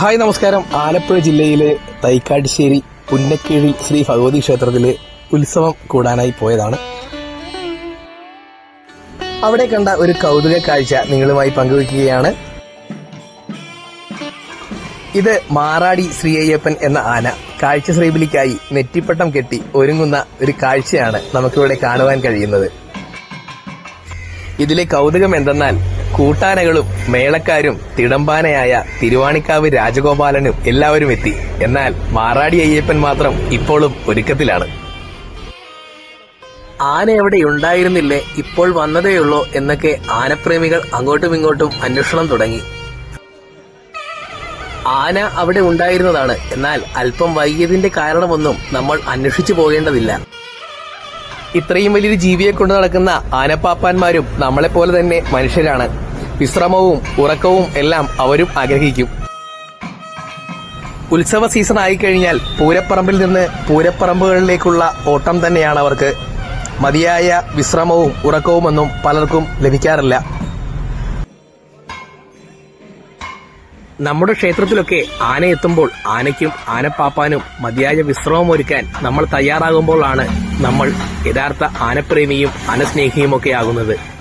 Hi നമസ്കാരം. ആലപ്പുഴ ജില്ലയിലെ തൈക്കാട്ടുശ്ശേരി പുന്നക്കീഴി ശ്രീ ഭഗവതി ക്ഷേത്രത്തിലെ ഉത്സവം കൂടാനായി പോയതാണ്. അവിടെ കണ്ട ഒരു കൗതുക കാഴ്ച നിങ്ങളുമായി പങ്കുവെക്കുകയാണ്. ഇത് മാറാടി ശ്രീ അയ്യപ്പൻ എന്ന ആന. കാഴ്ച ശ്രീബിലിക്കായി നെറ്റിപ്പട്ടം കെട്ടി ഒരുങ്ങുന്ന ഒരു കാഴ്ചയാണ് നമുക്കിവിടെ കാണുവാൻ കഴിയുന്നത്. ഇതിലെ കൗതുകം എന്തെന്നാൽ കൂട്ടാനകളും മേളക്കാരും തിടമ്പാനയായ തിരുവാണിക്കാവ് രാജഗോപാലനും എല്ലാവരും എത്തി. എന്നാൽ മാറാടി അയ്യപ്പൻ മാത്രം ഇപ്പോഴും ഒരുക്കത്തിലാണ്. ആന എവിടെ ഉണ്ടായിരുന്നില്ലേ? ഇപ്പോൾ വന്നതേയുള്ളൂ എന്നൊക്കെ ആനപ്രേമികൾ അങ്ങോട്ടും ഇങ്ങോട്ടും അന്വേഷണം തുടങ്ങി. ആന അവിടെ ഉണ്ടായിരുന്നതാണ്. എന്നാൽ അല്പം വൈകിയതിന്റെ കാരണമൊന്നും നമ്മൾ അന്വേഷിച്ചു പോകേണ്ടതില്ല. ഇത്രയും വലിയൊരു ജീവിയെ കൊണ്ട് നടക്കുന്ന ആനപ്പാപ്പാന്മാരും നമ്മളെപ്പോലെ തന്നെ മനുഷ്യരാണ്. വിശ്രമവും ഉറക്കവും എല്ലാം അവരും ആഗ്രഹിക്കും. ഉത്സവ സീസൺ ആയിക്കഴിഞ്ഞാൽ പൂരപ്പറമ്പിൽ നിന്ന് പൂരപ്പറമ്പുകളിലേക്കുള്ള ഓട്ടം തന്നെയാണ് അവർക്ക്. മതിയായ വിശ്രമവും ഉറക്കവുമൊന്നും പലർക്കും ലഭിക്കാറില്ല. നമ്മുടെ ക്ഷേത്രത്തിലൊക്കെ ആന എത്തുമ്പോൾ ആനയ്ക്കും ആനപ്പാപ്പാനും മതിയായ വിശ്രമം ഒരുക്കാൻ നമ്മൾ തയ്യാറാകുമ്പോഴാണ് നമ്മൾ യഥാർത്ഥ ആനപ്രേമിയും ആനസ്നേഹിയുമൊക്കെ ആകുന്നത്.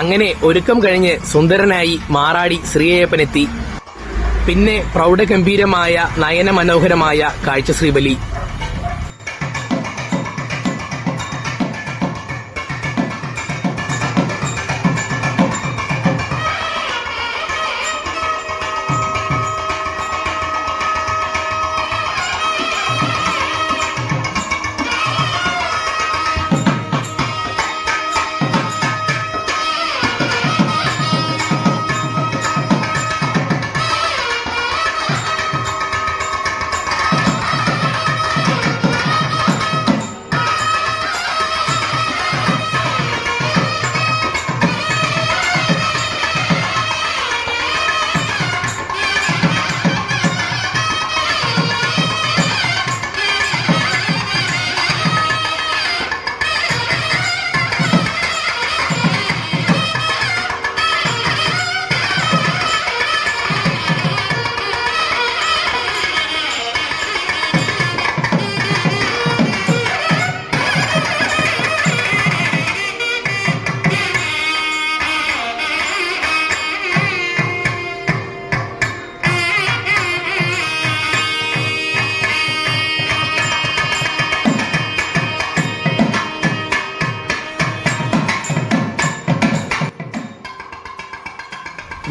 അങ്ങനെ ഒരുക്കം കഴിഞ്ഞ് സുന്ദരനായി മാറാടി ശ്രീയപ്പനെത്തി പിന്നെ പ്രൗഢഗംഭീരമായ നയനമനോഹരമായ കാഴ്ച ശ്രീബലി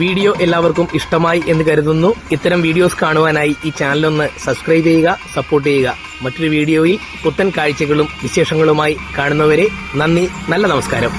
വീഡിയോ എല്ലാവർക്കും ഇഷ്ടമായി എന്ന് കരുതുന്നു. ഇത്തരം വീഡിയോസ് കാണുവാനായി ഈ ചാനലൊന്ന് സബ്സ്ക്രൈബ് ചെയ്യുക സപ്പോർട്ട് ചെയ്യുക. മറ്റൊരു വീഡിയോയിൽ പുത്തൻ കാഴ്ചകളും വിശേഷങ്ങളുമായി കാണുന്നവരെ നന്ദി നല്ല നമസ്കാരം.